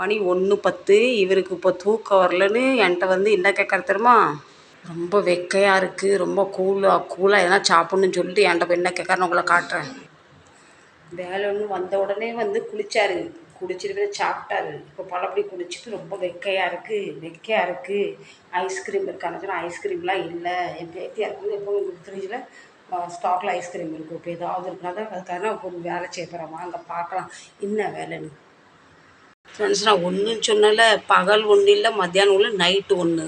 மணி ஒன்று பத்து. இவருக்கு இப்போ தூக்கம் வரலன்னு என்கிட்ட வந்து என்ன கேட்குற தெரியுமா? ரொம்ப வெக்கையாக இருக்குது ரொம்ப கூலாக கூலாக எதனா சாப்பிட்ணுன்னு சொல்லிட்டு என்கிட்ட போய் என்ன கேட்குறாருன்னு உங்களை காட்டுறேன். ஒன்று வந்த உடனே வந்து குளிச்சாரு. குடிச்சிட்டு போய் சாப்பிட்டாரு. இப்போ பழப்படி குடிச்சிட்டு ரொம்ப வெக்கையாக இருக்குது வெக்கையாக இருக்குது ஐஸ்கிரீம் இருக்கான்னு சொன்னால் ஐஸ்கிரீம்லாம் இல்லை. என் பேத்தியாக இருக்கும்போது எப்போ உங்களுக்கு ஃப்ரிட்ஜில் ஸ்டாக்கில் ஐஸ்கிரீம் இருக்கும் இப்போ ஏதாவது இருக்குன்னா தான் அதுக்காக நான் வேலை செய்ய போகிறேன் வாங்க பார்க்கலாம். என்ன வேலைன்னு. ஃப்ரெண்ட்ஸ் நான் ஒன்றுன்னு சொன்னல பகல் ஒன்று இல்லை மத்தியானம் ஒன்று நைட்டு ஒன்று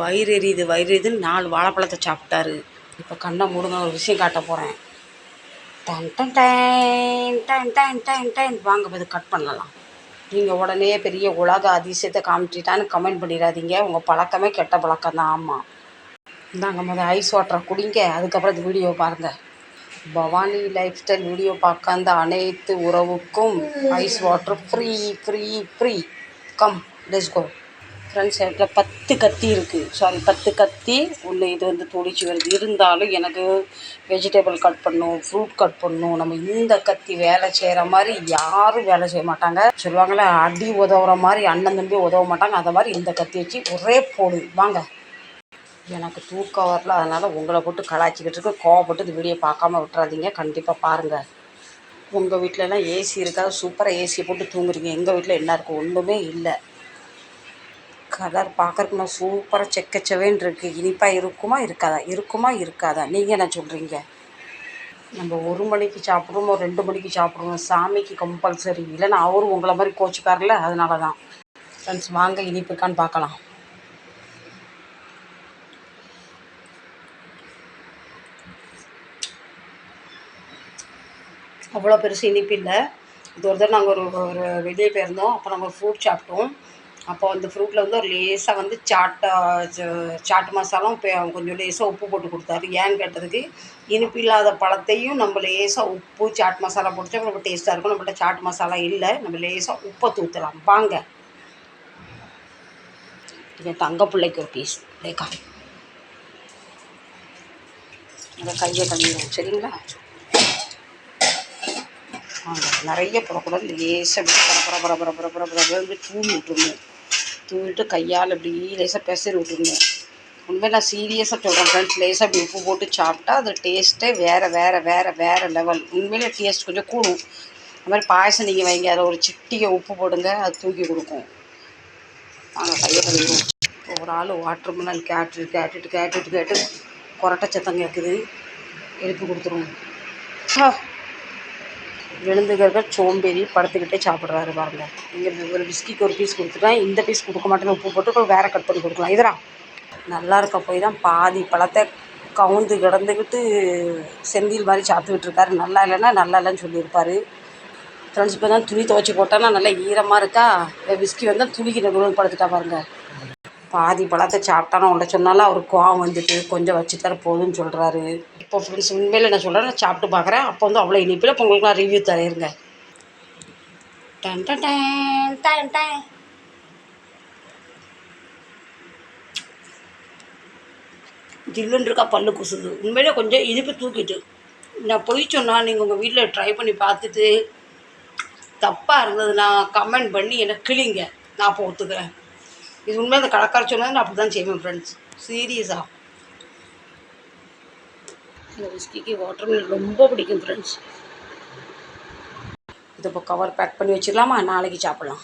வயிறு எரியுது வயிறு எரியுதுன்னு நாலு வாழைப்பழத்தை சாப்பிட்டாரு. இப்போ கண்ணை மூடுங்க ஒரு விஷயம் காட்ட போகிறேன் டன் டன் டைன் டைன் டைன் டைன் டைன். வாங்க இது கட் பண்ணலாம். நீங்கள் உடனே பெரிய உலக அதிசயத்தை காமிச்சிட்டான்னு கமெண்ட் பண்ணிடாதீங்க. உங்கள் பழக்கமே கெட்ட பழக்கம் தான் ஆமாம் இந்தாங்க முதல் ஐஸ் வாட்டரை குடிங்க. அதுக்கப்புறம் இந்த வீடியோ பாருங்கள் பவானி லைஃப் ஸ்டைல் வீடியோ பார்க்க அந்த அனைத்து உறவுக்கும் ice water free free free come let's go friends இடத்துல பத்து கத்தி இருக்குது சாரி பத்து கத்தி. உள்ள இது வந்து துடிச்சு வருது. இருந்தாலும் எனக்கு வெஜிடபிள் கட் பண்ணணும் ஃப்ரூட் கட் பண்ணணும் நம்ம இந்த கத்தி வேலை செய்கிற மாதிரி யாரும் வேலை செய்ய மாட்டாங்க. சொல்லுவாங்களே அடி உதவுற மாதிரி அண்ணன் தம்பி உதவ மாட்டாங்க. அதை மாதிரி இந்த கத்தி வச்சு ஒரே போடு. வாங்க. எனக்கு தூக்கம் வரல அதனால் உங்களை போட்டு கலாய்ச்சிக்கிட்டு இருக்கு கோவப்பட்டு இந்த வீடியோ பார்க்காம விட்டுறாதீங்க. கண்டிப்பாக பாருங்கள் உங்கள் வீட்டிலலாம் ஏசி இருக்காது சூப்பராக ஏசியை போட்டு தூங்குறீங்க. எங்கள் வீட்டில் என்ன இருக்குது ஒன்றுமே இல்லை. கலர் பார்க்கறக்கு நான் சூப்பராக செக்கச்சவேன்னு இருக்குது இனிப்பாக இருக்குமா இருக்காதா? இருக்குமா இருக்காதா? நீங்கள் என்ன சொல்கிறீங்க நம்ம ஒரு மணிக்கு சாப்பிடுவோம் ரெண்டு மணிக்கு சாப்பிடுவோம். சாமிக்கு கம்பல்சரி இல்லைன்னா அவரும் உங்களை மாதிரி கோச்சுக்காரில்ல அதனால தான் ஃப்ரெண்ட்ஸ் வாங்க இனிப்பு இருக்கான்னு பார்க்கலாம். அவ்வளோ பெருசு இனிப்பு இல்லை. இது ஒரு தடவை நாங்கள் ஒரு ஒரு வெளியே போயிருந்தோம். அப்போ நாங்கள் ஒரு ஃப்ரூட் சாப்பிட்டோம். அப்போ அந்த ஃப்ரூட்டில் வந்து ஒரு லேசாக வந்து சாட்டா சாட் மசாலும் இப்போ கொஞ்சம் லேசாக உப்பு போட்டு கொடுத்தாரு. ஏன்னு கேட்டதுக்கு இனிப்பு இல்லாத பழத்தையும் நம்ம லேசாக உப்பு சாட் மசாலா போட்டுச்சா ரொம்ப டேஸ்ட்டாக இருக்கும். நம்மள்ட்ட சாட் மசாலா இல்லை. நம்ம லேசாக உப்பை தூத்துலாம். வாங்க. இது தங்க பிள்ளைக்கு ஒரு பீஸ் லேக்கா அந்த கையை கழுவிடும் சரிங்களா? வாங்க நிறைய போடக்கூடாது. லேசாக இப்படி பர பர பர பர பர பர பர தூவி விட்டுருணும் தூவிட்டு கையால் அப்படி லேசாக பெசரி விட்டுருணும் உண்மையாக நான் சீரியஸாக சொல்கிறேன் ஃப்ரெண்ட்ஸ் லேசாக அப்படி உப்பு போட்டு சாப்பிட்டா அது டேஸ்ட்டே வேறு வேறு வேறு வேறு லெவல் உண்மையிலே டேஸ்ட் கொஞ்சம் கூடும். அது மாதிரி பாயசம் நீங்கள் வைங்க. அதில் ஒரு சிட்டிகை உப்பு போடுங்க அது தூக்கி கொடுக்கும். நாங்கள் கையை பண்ணிடுவோம் ஒரு ஆள் வாட்டர் மில்லன் கேட்டு கேட்டுட்டு கேட்டுட்டு கேட்டு கொரட்டை சத்தம் கேட்குது எழுப்பி கொடுத்துருவோம். ஆ. எழுந்துக்கிறத சோம்பேறி படுத்துக்கிட்டே சாப்பிட்றாரு பாருங்க. இங்கே ஒரு பிஸ்கிக்கு ஒரு பீஸ் கொடுத்துட்டேன். இந்த பீஸ் கொடுக்க மாட்டேன்னு உப்பு போட்டு வேற கட் பண்ணி கொடுக்கலாம். இதரா நல்லா இருக்க போய் தான் பாதி பழத்தை கவுந்து கிடந்துக்கிட்டு செந்தில் மாதிரி சாப்பிட்டுக்கிட்டு இருக்காரு நல்லா இல்லைன்னா நல்லா இல்லைன்னு சொல்லியிருப்பாரு. ஃப்ரெண்ட்ஸ் இப்போ தான் துணி துவைச்சி போட்டோன்னா நல்லா ஈரமாக இருக்கா? விஸ்கி வந்தால் துணிக்கு நடுவில் படுத்துட்டா பாருங்கள் பாதி பழத்தை சாப்பிட்டானா உன்ட சொன்னாலும் அவருக்கு கோவம் வந்துட்டு கொஞ்சம் வச்சு தர போதும்னு சொல்கிறாரு இப்போ ஃப்ரெண்ட்ஸ் உண்மையில் என்ன சொல்கிறேன் நான் சாப்பிட்டு பார்க்குறேன். அப்போ வந்து அவ்வளோ இனிப்பில் இப்போ உங்களுக்கு நான் ரிவ்யூ தரேருங்க டன் டன் டன் டன் டன். ஜில்லுன்னு இருக்கா பல்லு குசுது. உண்மையிலே கொஞ்சம் இனிப்பு தூக்கிட்டு. நான் பொய் சொன்னால் நீங்கள் உங்கள் வீட்டில் ட்ரை பண்ணி பார்த்துட்டு தப்பாக இருந்ததுன்னா கமெண்ட் பண்ணி என்னை கிளிங்க நான் அப்போ ஒத்துக்கிறேன். இது உண்மையாக அந்த கடைக்கார சொன்னது நான் அப்படி தான் செய்வேன் ஃப்ரெண்ட்ஸ் சீரியஸாக இந்த விஸ்கிக்கு வாட்டர் மில் ரொம்ப பிடிக்கும் ஃப்ரெண்ட்ஸ் இது இப்போ கவர் பேக் பண்ணி வச்சிடலாமா? நாளைக்கு சாப்பிட்லாம்.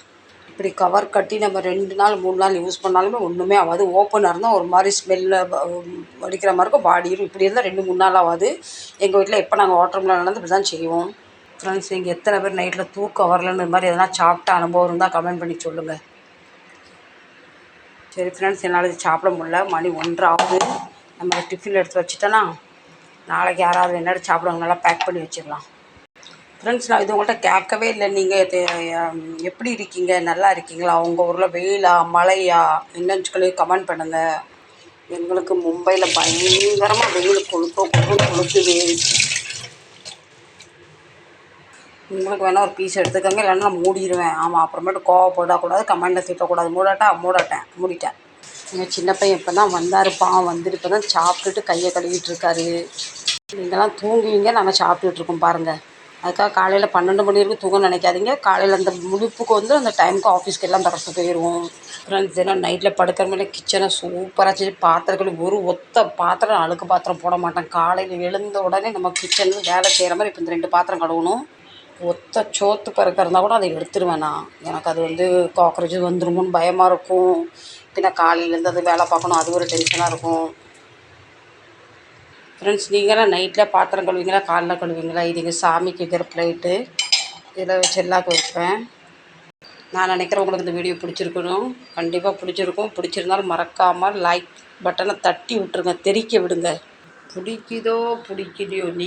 இப்படி கவர் கட்டி நம்ம ரெண்டு நாள் மூணு நாள் யூஸ் பண்ணாலுமே ஒன்றுமே ஆகாது. ஓப்பனாக இருந்தால் ஒரு மாதிரி ஸ்மெல்ல வடிக்கிற மாதிரி இருக்கும். பாடியும் இப்படி இருந்தால் ரெண்டு மூணு நாள் ஆகாது. எங்கள் வீட்டில் எப்போ நாங்கள் வாட்டர் மில் நடந்து இப்படி தான் செய்வோம். ஃப்ரெண்ட்ஸ் நீங்கள் எத்தனை பேர் நைட்டில் தூக்கம் வரலன்னு இந்த மாதிரி எதனா சாப்பிட்ட அனுபவம் இருந்தால் கமெண்ட் பண்ணி சொல்லுங்கள் சரி ஃப்ரெண்ட்ஸ் என்னால் இது சாப்பிட முடியல. மணி ஒன்றரை ஆகுது. நம்ம டிஃபின் எடுத்து வச்சுட்டோன்னா நாளைக்கு யாராவது என்னோட சாப்பிடுவாங்க நல்லா பேக் பண்ணி வச்சிடலாம். ஃப்ரெண்ட்ஸ் நான் இது உங்கள்கிட்ட கேட்கவே இல்லை. நீங்கள் எப்படி இருக்கீங்க? நல்லா இருக்கீங்களா? உங்கள் ஊரில் வெயிலா மழையா? என்னன்னு சொல்லி கமெண்ட் பண்ணுங்கள் எங்களுக்கு மும்பையில் பயங்கரமாக வெயில் கொளுத்தோ கொளுத்து கொளுத்துது உங்களுக்கு வேணால் ஒரு பீஸ் எடுத்துக்கோங்க இல்லைன்னா நான் மூடிடுவேன் ஆமாம் அப்புறமேட்டு கோவப்படக்கூடாது கமெண்டில் திட்டக்கூடாது. மூடட்டா மூடட்டேன் மூடிட்டேன். எங்கள் சின்ன பையன் இப்போ தான் வந்தார் பாவம் வந்துட்டு இப்போ தான் சாப்பிட்டுட்டு கையை கழுவிட்டு இருக்காரு. நீங்களாம் தூங்குவீங்க நாங்கள் சாப்பிட்டுட்டு இருக்கோம் பாருங்கள் அதுக்காக காலையில் பன்னெண்டு மணி வரைக்கும் தூங்க நினைக்காதீங்க. காலையில் அந்த முழிப்புக்கு வந்து அந்த டைமுக்கு ஆஃபீஸ்க்கு எல்லாம் திறந்து போயிடுவோம் ஃப்ரெண்ட்ஸ் தினம் நைட்டில் படுக்கிற மேலே கிச்சனை சூப்பராக செஞ்சு பாத்திரங்கள் ஒரு ஒத்த பாத்திரம் அழுக்கு பாத்திரம் போட மாட்டேன். காலையில் எழுந்த உடனே நம்ம கிச்சனில் வேலை செய்கிற மாதிரி இப்போ இந்த ரெண்டு பாத்திரம் கழுவணும். ஒத்த சோத்து பறக்க இருந்தால் கூட அதை எடுத்துருவேன் நான். எனக்கு அது வந்து காக்ரோச் வந்துருமோன்னு பயமாக இருக்கும். பின்ன காலையிலேருந்து அது வேலை பார்க்கணும். அது ஒரு டென்ஷனாக இருக்கும். ஃப்ரெண்ட்ஸ் நீங்களாம் நைட்டில் பாத்திரம் கழுவிங்களா காலைல கழுவிங்களா இது எங்கள் சாமிக்கு வைக்கிற பிளேட்டு இதில் வச்சு வைப்பேன். நான் நினைக்கிறேன் உங்களுக்கு இந்த வீடியோ பிடிச்சிருக்கணும். கண்டிப்பாக பிடிச்சிருக்கும். பிடிச்சிருந்தாலும் மறக்காமல் லைக் பட்டனை தட்டி விட்ருங்க தெறிக்க விடுங்க. பிடிக்குதோ பிடிக்கலையோ நீ